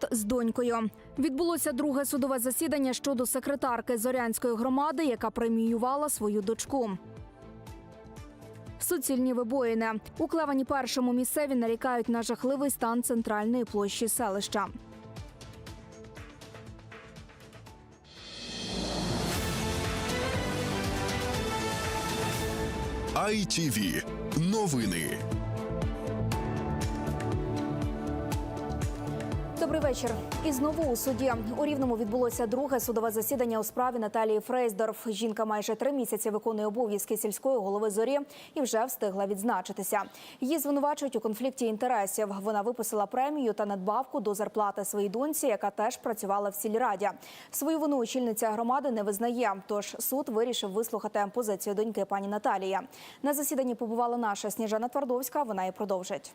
Суд з донькою відбулося друге судове засідання щодо секретарки Зорянської громади, яка преміювала свою дочку. Суцільні вибоїни у Клевані першому місцеві нарікають на жахливий стан центральної площі селища. ITV. Новини. Добрий вечір. І знову у суді у рівному відбулося друге судове засідання у справі Наталії Фрейсдорф. Жінка майже три місяці виконує обов'язки сільської голови зорі і вже встигла відзначитися. Її звинувачують у конфлікті інтересів. Вона виписала премію та надбавку до зарплати своїй доньці, яка теж працювала в сільраді. Свою вину очільниця громади не визнає. Тож суд вирішив вислухати позицію доньки пані Наталії. На засіданні побувала наша Сніжана Твардовська. Вона і продовжить.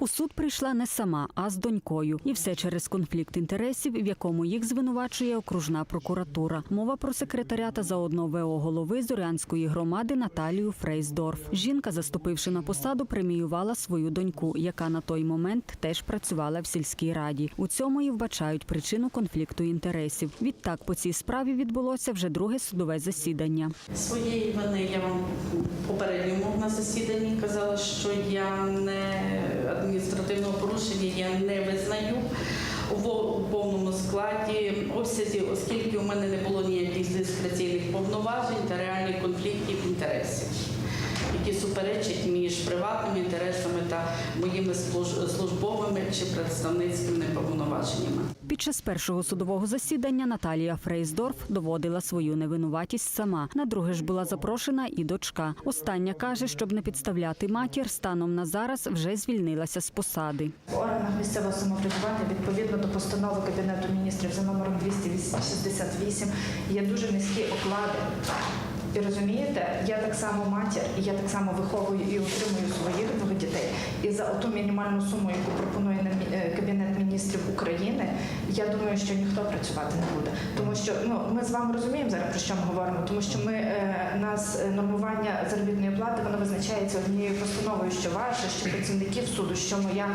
У суд прийшла не сама, а з донькою, і все через конфлікт інтересів, в якому їх звинувачує окружна прокуратура. Мова про секретаря та заодно ВО голови Зорянської громади Наталію Фрейсдорф. Жінка, заступивши на посаду, преміювала свою доньку, яка на той момент теж працювала в сільській раді. У цьому і вбачають причину конфлікту інтересів. Відтак по цій справі відбулося вже друге судове засідання. Своєї вини я вам попередньому на засіданні казала, що я не адміністративного порушення я не визнаю у повному складі обсязі, оскільки у мене не було ніяких дискреційних повноважень та реальних конфліктів інтересів, які суперечать між приватними інтересами та моїми служ- службовими чи представницькими повноваженнями. Під час першого судового засідання Наталія Фрейсдорф доводила свою невинуватість сама. На друге ж була запрошена і дочка. Остання каже, щоб не підставляти матір, станом на зараз вже звільнилася з посади. В органах місцевого самоврядування відповідно до постанови Кабінету міністрів за номером 268 є дуже низькі оклади. І розумієте, я так само матір, і я так само виховую і утримую своїх двох дітей. І за ту мінімальну суму, яку пропонує е, Кабінет міністрів України, я думаю, що ніхто працювати не буде. Тому що ну ми з вами розуміємо зараз про що ми говоримо, тому що ми е, нас е, нормування заробітної плати воно визначається однією постановою, що ваша, що працівників суду, що моя.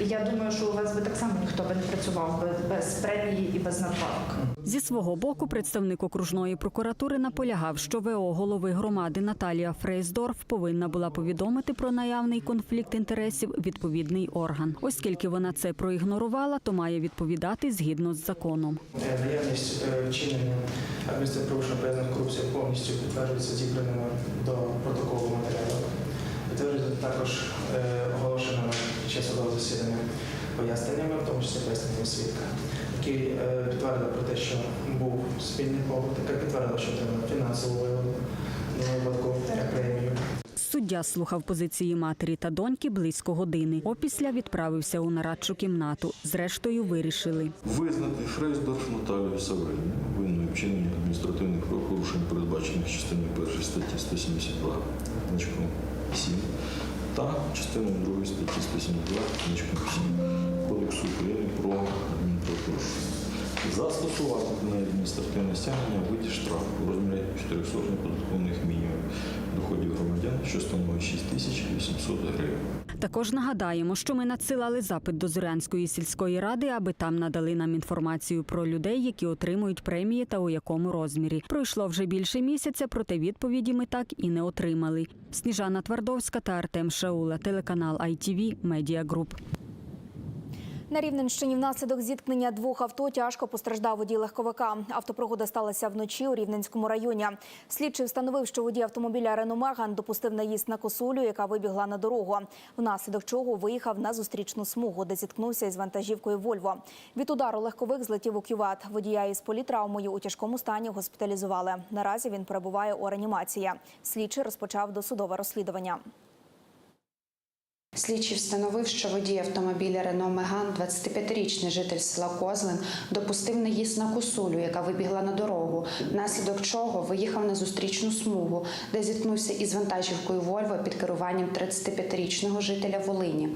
І я думаю, що у вас би так само ніхто би не працював без, без премії і без надбавок. Зі свого боку, представник окружної прокуратури наполягав, що ВО голови громади Наталія Фрейсдорф повинна була повідомити про наявний конфлікт інтересів відповідний орган. Оскільки вона це проігнорувала, то має відповідати згідно з законом. Е, Наявність е, вчинення адміністративного порушення пов'язаних з повністю підтверджується зібраними до протоколу матеріалу. Підтверджується також е, оголошеними час судового засідання поясненнями, в тому числі поясненнями свідка, які підтвердили про те, що був спільний побут, яка підтвердила, що отримала фінансову випадку премію. Суддя слухав позиції матері та доньки близько години. Опісля відправився у нарадчу кімнату. Зрештою вирішили. Визнати Фрейсдорф Наталію Савельну винною вчинення адміністративних правопорушень, передбачених частиною 1 статті 172 значком 7 та частиною 2 статті 172 значком 7 Кодексу України про адмінправопорушення. Застосувати до неї адміністративне стягнення у виді штрафу у розмірі 400 неподаткових мінімумів доходів громадян, що становить 6 тисяч 800 гривень. Також нагадаємо, що ми надсилали запит до Зорянської сільської ради, аби там надали нам інформацію про людей, які отримують премії та у якому розмірі. Пройшло вже більше місяця, проте відповіді ми так і не отримали. Сніжана Твардовська та Артем Шаула, телеканал ITV, Media Group. На Рівненщині внаслідок зіткнення двох авто тяжко постраждав водій легковика. Автопригода сталася вночі у Рівненському районі. Слідчий встановив, що водій автомобіля Рено Меган допустив наїзд на косулю, яка вибігла на дорогу. Внаслідок чого виїхав на зустрічну смугу, де зіткнувся із вантажівкою Вольво. Від удару легковик злетів у кювет. Водія із політравмою у тяжкому стані госпіталізували. Наразі він перебуває у реанімації. Слідчий розпочав досудове розслідування. Слідчий встановив, що водій автомобіля Рено Меган, 25-річний житель села Козлин, допустив наїзд на косулю, яка вибігла на дорогу, внаслідок чого виїхав на зустрічну смугу, де зіткнувся із вантажівкою Вольво під керуванням 35-річного жителя Волині.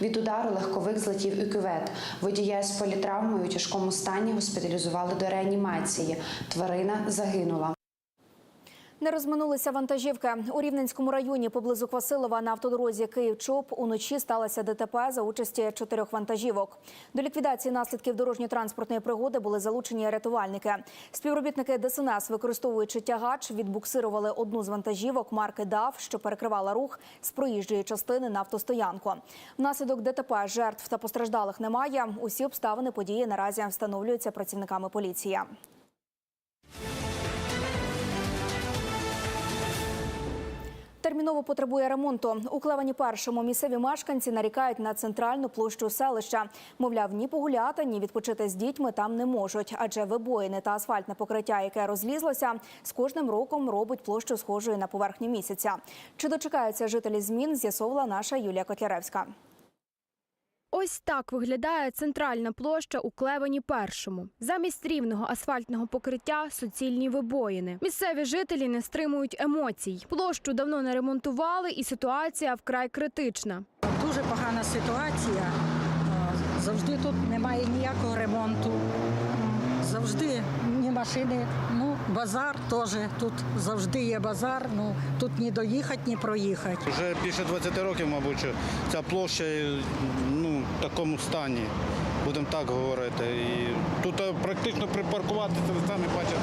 Від удару легковик злетів у кювет. Водія з політравмою у тяжкому стані госпіталізували до реанімації. Тварина загинула. Не розминулися вантажівки. У Рівненському районі поблизу Квасилова на автодорозі Київ-Чоп уночі сталося ДТП за участі чотирьох вантажівок. До ліквідації наслідків дорожньо-транспортної пригоди були залучені рятувальники. Співробітники ДСНС, використовуючи тягач, відбуксирували одну з вантажівок марки ДАВ, що перекривала рух з проїжджої частини на автостоянку. Внаслідок ДТП жертв та постраждалих немає. Усі обставини події наразі встановлюються працівниками поліції. Терміново потребує ремонту. У Клевані першому місцеві мешканці нарікають на центральну площу селища. Мовляв, ні погуляти, ні відпочити з дітьми там не можуть, адже вибоїни та асфальтне покриття, яке розлізлося, з кожним роком робить площу схожою на поверхню місяця. Чи дочекаються жителі змін? З'ясовувала наша Юлія Котляревська. Ось так виглядає центральна площа у Клевені першому. Замість рівного асфальтного покриття суцільні вибоїни. Місцеві жителі не стримують емоцій. Площу давно не ремонтували, і ситуація вкрай критична. Дуже погана ситуація. Е, Завжди тут немає ніякого ремонту. Завжди ні машини. Базар теж. Тут завжди є базар. Ну тут ні доїхати, ні проїхати. Вже більше 20 років, мабуть, що ця площа ну, в такому стані, будемо так говорити. І тут е, практично припаркуватися, ви самі бачите,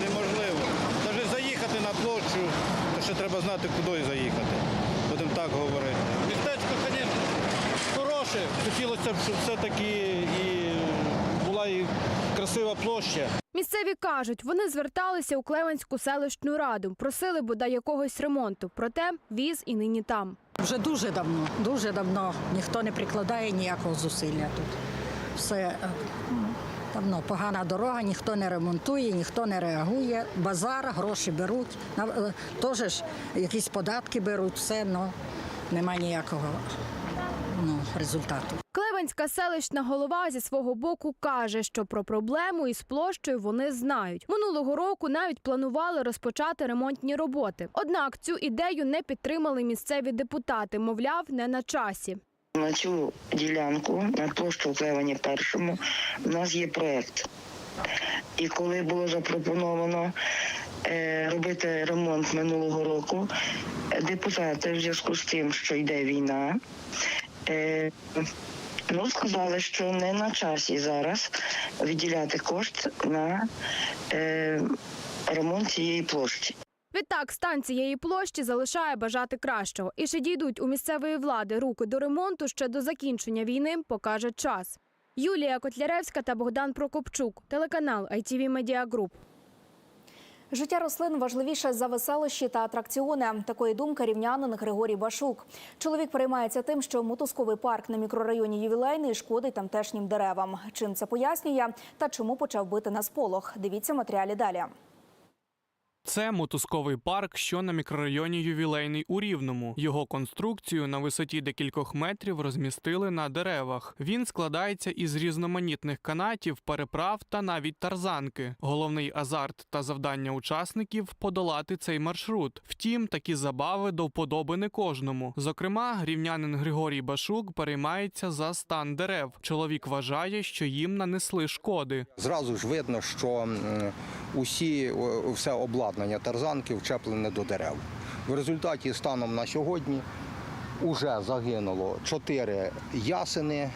неможливо. Навіть заїхати на площу, то ще треба знати, куди заїхати. Будемо так говорити. Містечко, звісно, хороше. Хотілося б, щоб все-таки і була і красива площа. Місцеві кажуть, вони зверталися у Клевенську селищну раду, просили бодай якогось ремонту. Проте віз і нині там. Вже дуже давно, дуже давно ніхто не прикладає ніякого зусилля тут. Все е, давно погана дорога, ніхто не ремонтує, ніхто не реагує. Базар, гроші беруть. Е, Теж якісь податки беруть, все, але немає ніякого ну, результату. Клевенська селищна голова зі свого боку каже, що про проблему із площею вони знають. Минулого року навіть планували розпочати ремонтні роботи. Однак цю ідею не підтримали місцеві депутати. Мовляв, не на часі. На цю ділянку на площу Клевані першому у нас є проєкт. І коли було запропоновано е, робити ремонт минулого року, е, депутати в зв'язку з тим, що йде війна, е, ну, сказали, що не на часі зараз виділяти кошт на е, ремонт цієї площі. Відтак, стан цієї площі залишає бажати кращого. І ще дійдуть у місцевої влади руки до ремонту ще до закінчення війни, покаже час. Юлія Котляревська та Богдан Прокопчук, телеканал ITV Media Group. Життя рослин важливіше за веселощі та атракціони. Такої думки рівнянин Григорій Башук. Чоловік переймається тим, що мотузковий парк на мікрорайоні ювілейний шкодить тамтешнім деревам. Чим це пояснює та чому почав бити на сполох? Дивіться матеріалі далі. Це мотузковий парк, що на мікрорайоні Ювілейний у Рівному. Його конструкцію на висоті декількох метрів розмістили на деревах. Він складається із різноманітних канатів, переправ та навіть тарзанки. Головний азарт та завдання учасників подолати цей маршрут. Втім, такі забави до вподоби не кожному. Зокрема, рівнянин Григорій Башук переймається за стан дерев. Чоловік вважає, що їм нанесли шкоди. Зразу ж видно, що усі все обладнання тарзанки вчеплене до дерев. В результаті станом на сьогодні вже загинуло чотири ясени,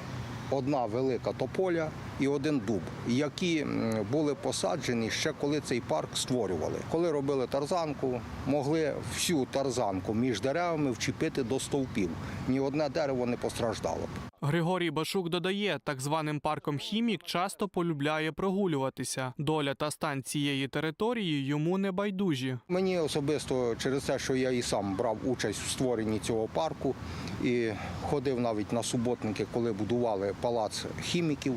одна велика тополя і один дуб, які були посаджені ще коли цей парк створювали. Коли робили тарзанку, могли всю тарзанку між деревами вчепити до стовпів. Ні одне дерево не постраждало б. Григорій Башук додає, так званим парком хімік часто полюбляє прогулюватися. Доля та стан цієї території йому не байдужі. Мені особисто через те, що я і сам брав участь в створенні цього парку і ходив навіть на суботники, коли будували палац хіміків.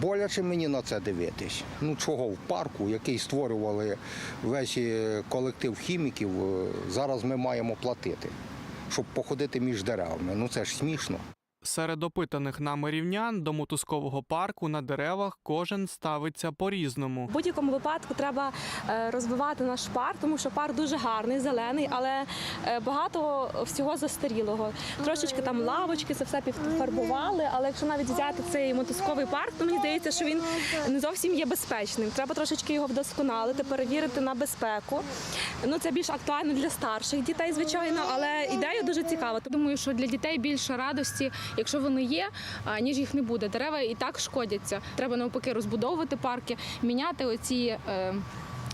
Боляче мені на це дивитись. Ну чого в парку, який створювали весь е, колектив хіміків, е, зараз ми маємо платити, щоб походити між деревами. Ну це ж смішно. Серед опитаних нами рівнян до мотузкового парку на деревах кожен ставиться по-різному. В будь-якому випадку треба е, розвивати наш парк, тому що парк дуже гарний, зелений, але е, багато всього застарілого. Трошечки там лавочки, це все підфарбували. Але якщо навіть взяти цей мотузковий парк, то мені здається, що він не зовсім є безпечним. Треба трошечки його вдосконалити, перевірити на безпеку. Ну це більш актуально для старших дітей, звичайно, але ідея дуже цікава. Думаю, що для дітей більше радості, якщо вони є, ніж їх не буде. Дерева і так шкодяться. Треба навпаки розбудовувати парки, міняти оці. Е...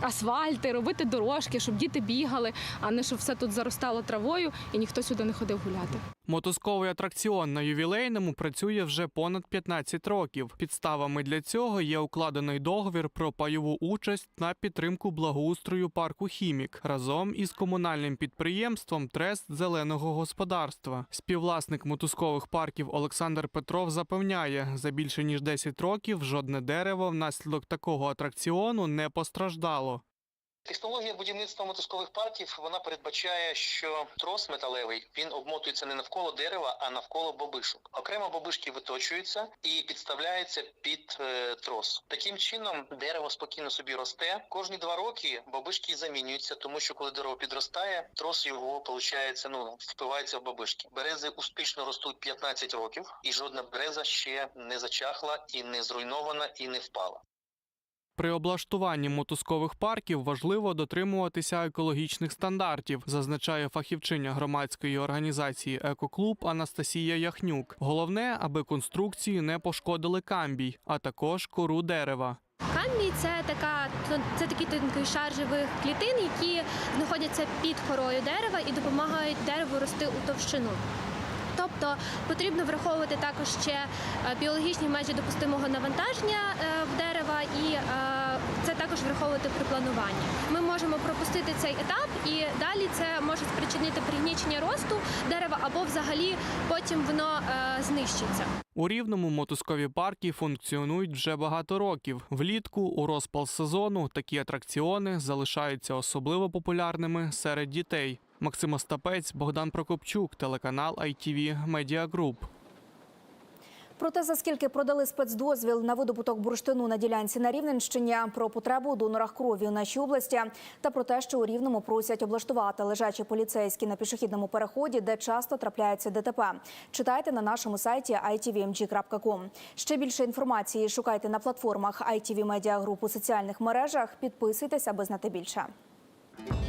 Асфальти, робити дорожки, щоб діти бігали, а не щоб все тут заростало травою і ніхто сюди не ходив гуляти. Мотузковий атракціон на ювілейному працює вже понад 15 років. Підставами для цього є укладений договір про пайову участь на підтримку благоустрою парку Хімік разом із комунальним підприємством Трест зеленого господарства. Співвласник мотузкових парків Олександр Петров запевняє, за більше ніж 10 років жодне дерево внаслідок такого атракціону не постраждало. Технологія будівництва мотузкових парків вона передбачає, що трос металевий він обмотується не навколо дерева, а навколо бобишок. Окремо бобишки виточуються і підставляються під е, трос. Таким чином дерево спокійно собі росте. Кожні два роки бобишки замінюються, тому що коли дерево підростає, трос його получається, ну впивається в бобишки. Берези успішно ростуть 15 років, і жодна береза ще не зачахла і не зруйнована, і не впала. При облаштуванні мотузкових парків важливо дотримуватися екологічних стандартів, зазначає фахівчиня громадської організації Екоклуб Анастасія Яхнюк. Головне, аби конструкції не пошкодили камбій, а також кору дерева. Камбій це така це такий тонкий шар живих клітин, які знаходяться під корою дерева і допомагають дереву рости у товщину. Тобто потрібно враховувати також ще е, біологічні межі допустимого навантаження е, в дерева, і е, це також враховувати при плануванні. Ми можемо пропустити цей етап, і далі це може спричинити пригнічення росту дерева або взагалі потім воно знищиться. У рівному мотузкові парки функціонують вже багато років. Влітку у розпал сезону такі атракціони залишаються особливо популярними серед дітей. Максим Остапець, Богдан Прокопчук, телеканал ITV Media Group. Про те, за скільки продали спецдозвіл на видобуток бурштину на ділянці на Рівненщині, про потребу у донорах крові у нашій області та про те, що у Рівному просять облаштувати лежачі поліцейські на пішохідному переході, де часто трапляються ДТП. Читайте на нашому сайті itvmg.com. Ще більше інформації шукайте на платформах ITV Media Group у соціальних мережах. Підписуйтесь, аби знати більше.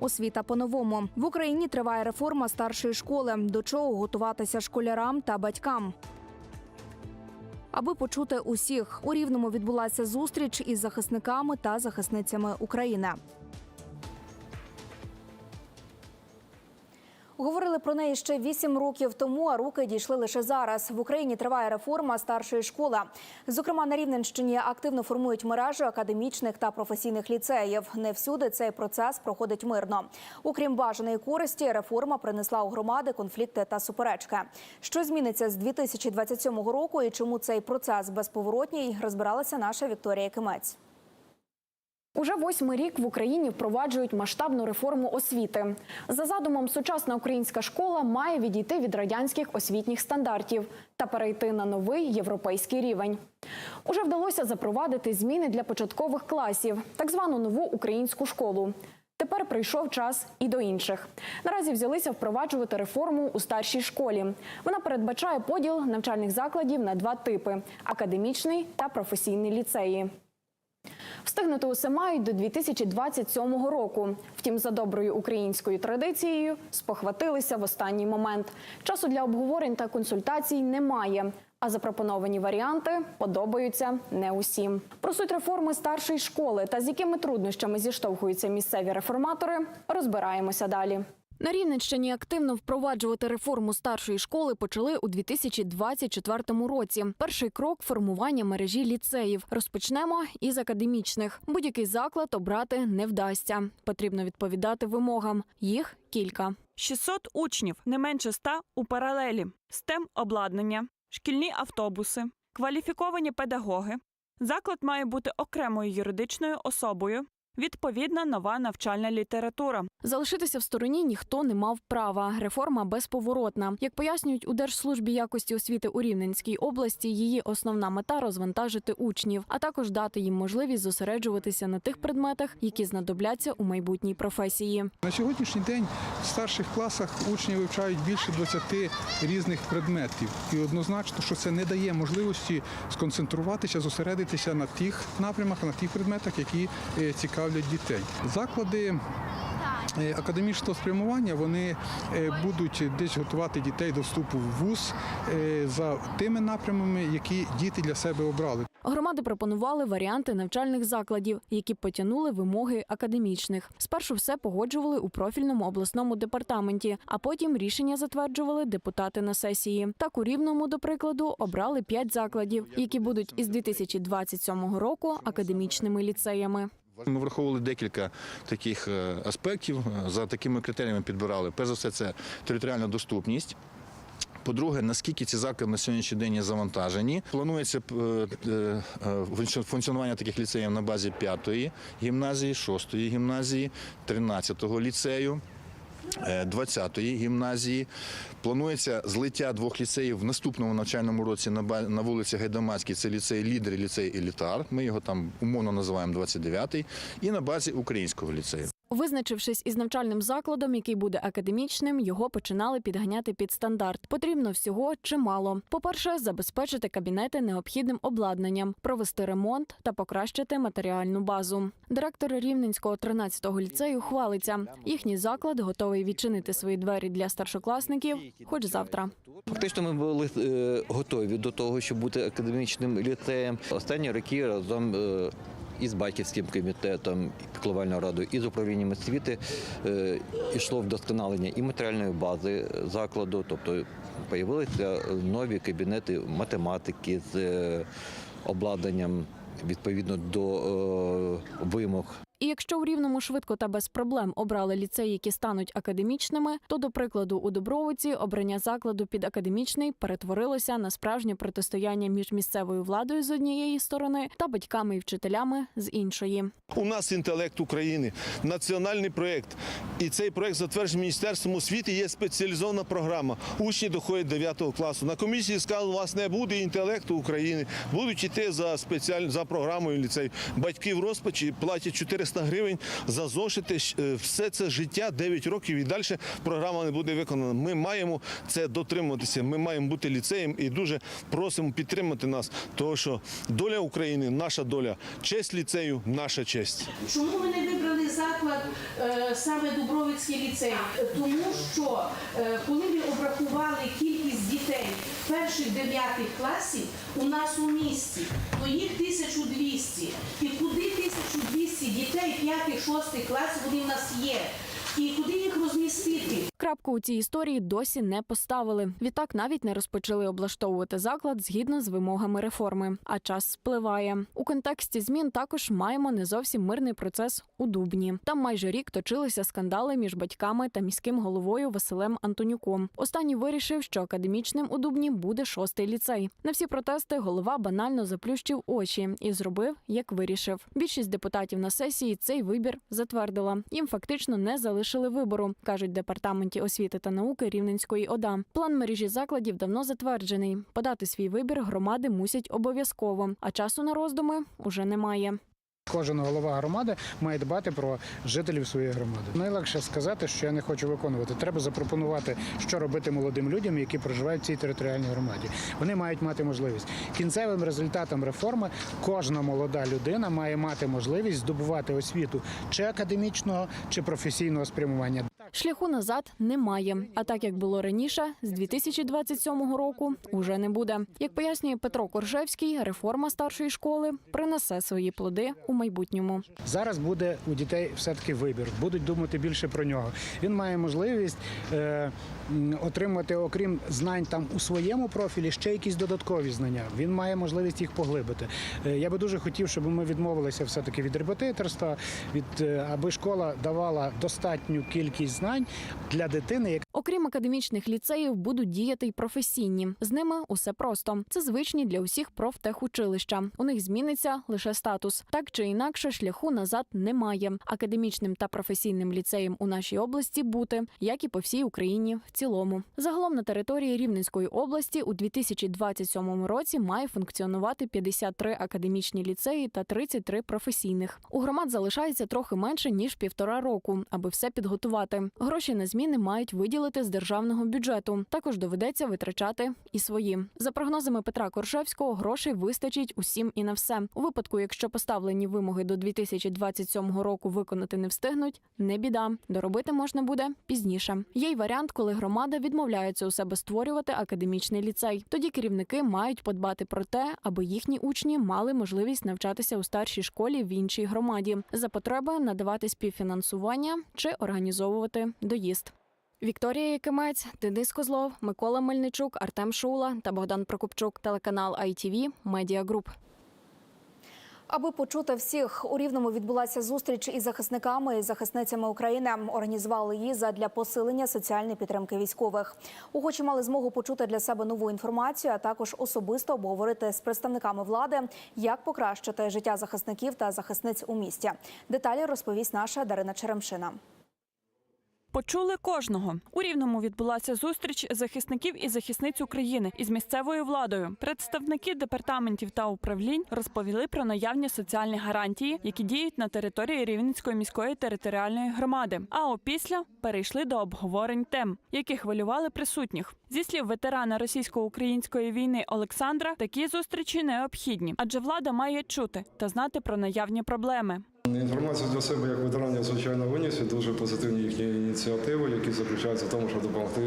Освіта по-новому в Україні триває реформа старшої школи. До чого готуватися школярам та батькам. Аби почути усіх у рівному відбулася зустріч із захисниками та захисницями України. Говорили про неї ще вісім років тому, а руки дійшли лише зараз. В Україні триває реформа старшої школи. Зокрема, на Рівненщині активно формують мережу академічних та професійних ліцеїв. Не всюди цей процес проходить мирно. Окрім бажаної користі, реформа принесла у громади конфлікти та суперечки. Що зміниться з 2027 року і чому цей процес безповоротній, розбиралася наша Вікторія Кимець. Уже восьмий рік в Україні впроваджують масштабну реформу освіти. За задумом, сучасна українська школа має відійти від радянських освітніх стандартів та перейти на новий європейський рівень. Уже вдалося запровадити зміни для початкових класів, так звану нову українську школу. Тепер прийшов час і до інших. Наразі взялися впроваджувати реформу у старшій школі. Вона передбачає поділ навчальних закладів на два типи: академічний та професійний ліцеї. Встигнути усе мають до 2027 року. Втім, за доброю українською традицією спохватилися в останній момент. Часу для обговорень та консультацій немає. А запропоновані варіанти подобаються не усім. Про суть реформи старшої школи та з якими труднощами зіштовхуються місцеві реформатори, розбираємося далі. На Рівненщині активно впроваджувати реформу старшої школи почали у 2024 році. Перший крок формування мережі ліцеїв. Розпочнемо із академічних. Будь-який заклад обрати не вдасться. Потрібно відповідати вимогам. Їх кілька. 600 учнів, не менше 100 у паралелі, STEM обладнання, шкільні автобуси, кваліфіковані педагоги. Заклад має бути окремою юридичною особою. Відповідна нова навчальна література. Залишитися в стороні ніхто не мав права. Реформа безповоротна. Як пояснюють у Держслужбі якості освіти у Рівненській області, її основна мета розвантажити учнів, а також дати їм можливість зосереджуватися на тих предметах, які знадобляться у майбутній професії. На сьогоднішній день в старших класах учні вивчають більше 20 різних предметів, і однозначно, що це не дає можливості сконцентруватися, зосередитися на тих напрямах, на тих предметах, які е, цікавлять дітей. Заклади. е, Академічного спрямування вони е, будуть десь готувати дітей до вступу в вуз е, за тими напрямами, які діти для себе обрали. Громади пропонували варіанти навчальних закладів, які потягнули вимоги академічних. Спершу все погоджували у профільному обласному департаменті, а потім рішення затверджували депутати на сесії. Так у рівному, до прикладу, обрали п'ять закладів, які будуть із 2027 року академічними ліцеями. Ми враховували декілька таких е, аспектів. За такими критеріями підбирали. Перш за все, це територіальна доступність. По-друге, наскільки ці заклади на сьогоднішній день є завантажені. Планується е, е, е, функціонування таких ліцеїв на базі 5-ї гімназії, 6-ї гімназії, 13-го ліцею. Е, 20-ї гімназії планується злиття двох ліцеїв в наступному навчальному році на вулиці Гайдамацькій. Це ліцей лідер ліцей елітар. Ми його там умовно називаємо 29-й. І на базі українського ліцею. Визначившись із навчальним закладом, який буде академічним, його починали підганяти під стандарт. Потрібно всього чимало. По-перше, забезпечити кабінети необхідним обладнанням, провести ремонт та покращити матеріальну базу. Директор Рівненського 13-го ліцею хвалиться. Їхній заклад готовий відчинити свої двері для старшокласників, хоч завтра. Фактично ми були е, готові до того, щоб бути академічним ліцеєм. Останні роки разом е, з батьківським комітетом, і піклувальною радою, і з управлінням освіти е, йшло вдосконалення і матеріальної бази закладу, тобто з'явилися нові кабінети математики з е, обладнанням відповідно до е, вимог І якщо у рівному швидко та без проблем обрали ліцеї, які стануть академічними, то до прикладу у Дубровиці обрання закладу під академічний перетворилося на справжнє протистояння між місцевою владою з однієї сторони та батьками і вчителями з іншої. У нас інтелект України, національний проєкт. І цей проєкт затверджений Міністерством освіти. Є спеціалізована програма. Учні доходять 9 класу. На комісії сказали, у вас не буде інтелекту України. Будуть йти за спеціаль... за програмою ліцею. Батьки в розпачі платять 400 гривень за зошити. Е, Все це життя 9 років і далі програма не буде виконана. Ми маємо це дотримуватися. Ми маємо бути ліцеєм і дуже просимо підтримати нас, тому що доля України, наша доля, честь ліцею, наша честь. Чому ми не вибрали заклад е, саме Дубровицький ліцей? Тому що е, коли ми обрахували кількість дітей перших дев'ятих класів у нас у місті, то їх 1200. І куди 1200 дітей п'ятих, шостих класів вони в нас є? І куди їх розмістити? Крапку у цій історії досі не поставили. Відтак навіть не розпочали облаштовувати заклад згідно з вимогами реформи. А час спливає. У контексті змін також маємо не зовсім мирний процес у Дубні. Там майже рік точилися скандали між батьками та міським головою Василем Антонюком. Останній вирішив, що академічним у Дубні буде шостий ліцей. На всі протести голова банально заплющив очі і зробив, як вирішив. Більшість депутатів на сесії цей вибір затвердила. Їм фактично не залишили вибору, кажуть департаменті освіти та науки Рівненської ОДА. План мережі закладів давно затверджений. Подати свій вибір громади мусять обов'язково, а часу на роздуми уже немає. Кожен голова громади має дбати про жителів своєї громади. Найлегше сказати, що я не хочу виконувати. Треба запропонувати, що робити молодим людям, які проживають в цій територіальній громаді. Вони мають мати можливість. Кінцевим результатом реформи кожна молода людина має мати можливість здобувати освіту чи академічного, чи професійного спрямування. Шляху назад немає. А так як було раніше, з 2027 року уже не буде. Як пояснює Петро Коржевський, реформа старшої школи принесе свої плоди у майбутньому. Зараз буде у дітей все-таки вибір, будуть думати більше про нього. Він має можливість е, отримати, окрім знань там у своєму профілі, ще якісь додаткові знання. Він має можливість їх поглибити. Е, я би дуже хотів, щоб ми відмовилися все-таки від репетиторства, від е, аби школа давала достатню кількість знань для дитини, Окрім академічних ліцеїв, будуть діяти й професійні. З ними усе просто. Це звичні для усіх профтехучилища. У них зміниться лише статус. Так чи інакше, шляху назад немає. Академічним та професійним ліцеєм у нашій області бути, як і по всій Україні в цілому. Загалом на території Рівненської області у 2027 році має функціонувати 53 академічні ліцеї та 33 професійних. У громад залишається трохи менше ніж півтора року, аби все підготувати. Гроші на зміни мають виділити з державного бюджету. Також доведеться витрачати і свої. За прогнозами Петра Коршевського, грошей вистачить усім і на все. У випадку, якщо поставлені вимоги до 2027 року виконати не встигнуть, не біда. Доробити можна буде пізніше. Є й варіант, коли громада відмовляється у себе створювати академічний ліцей. Тоді керівники мають подбати про те, аби їхні учні мали можливість навчатися у старшій школі в іншій громаді. За потреби надавати співфінансування чи організовувати доїзд. Вікторія Якимець, Денис Козлов, Микола Мельничук, Артем Шула та Богдан Прокопчук. Телеканал ITV, Медіа Груп. Аби почути всіх, у Рівному відбулася зустріч із захисниками і захисницями України. Організували її задля посилення соціальної підтримки військових. Охочі мали змогу почути для себе нову інформацію, а також особисто обговорити з представниками влади, як покращити життя захисників та захисниць у місті. Деталі розповість наша Дарина Черемшина. Почули кожного. У Рівному відбулася зустріч захисників і захисниць України із місцевою владою. Представники департаментів та управлінь розповіли про наявні соціальні гарантії, які діють на території Рівненської міської територіальної громади. А опісля перейшли до обговорень тем, які хвилювали присутніх. Зі слів ветерана російсько-української війни Олександра, такі зустрічі необхідні, адже влада має чути та знати про наявні проблеми. Інформацію для себе як ветеран я звичайно виніс і дуже позитивні їхні ініціативи, які заключаються в тому, щоб допомогти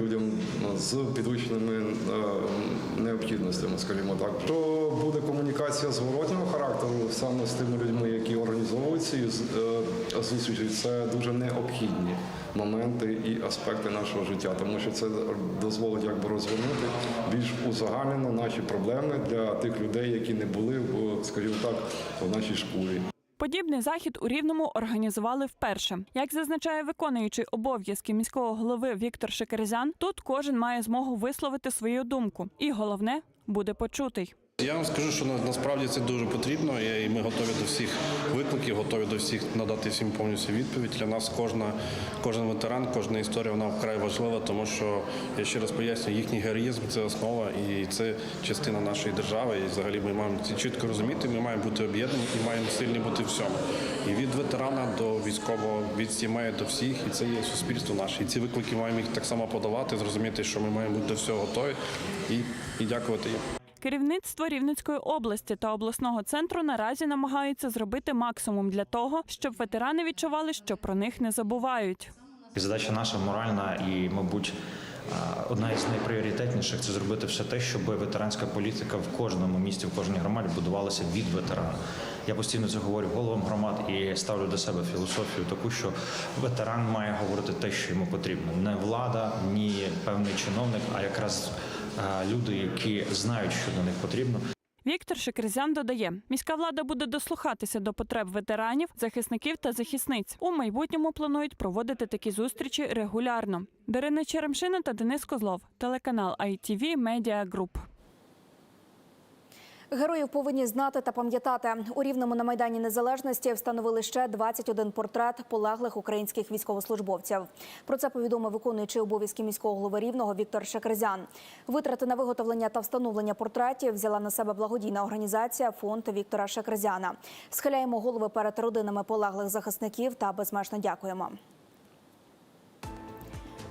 людям ну, з підвищеними е, необхідностями, скажімо так. То буде комунікація зворотнього характеру саме з тими людьми, які організовують ці е, зустрічі, це дуже необхідні моменти і аспекти нашого життя, тому що це дозволить якби розвернути більш узагальнено наші проблеми для тих людей, які не були скажімо так, в нашій шкурі. Подібний захід у Рівному організували вперше. Як зазначає виконуючий обов'язки міського голови Віктор Шекерзян, тут кожен має змогу висловити свою думку, і головне буде почутий. Я вам скажу, що на- насправді це дуже потрібно, і ми готові до всіх викликів, готові до всіх надати всім повністю відповідь. Для нас кожна, кожен ветеран, кожна історія вона вкрай важлива, тому що я ще раз пояснюю, їхній героїзм це основа і це частина нашої держави. І взагалі ми маємо це чітко розуміти. Ми маємо бути об'єднані і маємо сильні бути всьому. І від ветерана до військового, від сімей до всіх, і це є суспільство наше. І ці виклики маємо їх так само подавати, зрозуміти, що ми маємо бути до всього готові і, і дякувати їм. Керівництво Рівненської області та обласного центру наразі намагаються зробити максимум для того, щоб ветерани відчували, що про них не забувають. Задача наша моральна і, мабуть, одна із найпріоритетніших це зробити все те, щоб ветеранська політика в кожному місті, в кожній громаді будувалася від ветерана. Я постійно це говорю головам громад і ставлю до себе філософію таку, що ветеран має говорити те, що йому потрібно. Не влада, ні певний чиновник, а якраз люди, які знають, що до них потрібно. Віктор Шекерзян додає, міська влада буде дослухатися до потреб ветеранів, захисників та захисниць. У майбутньому планують проводити такі зустрічі регулярно. Дарина Черемшина та Денис Козлов, телеканал ITV Media Group. Героїв повинні знати та пам'ятати. У Рівному на Майдані Незалежності встановили ще 21 портрет полеглих українських військовослужбовців. Про це повідомив виконуючий обов'язки міського голови Рівного Віктор Шекерзян. Витрати на виготовлення та встановлення портретів взяла на себе благодійна організація Фонд Віктора Шекерзяна. Схиляємо голови перед родинами полеглих захисників та безмежно дякуємо.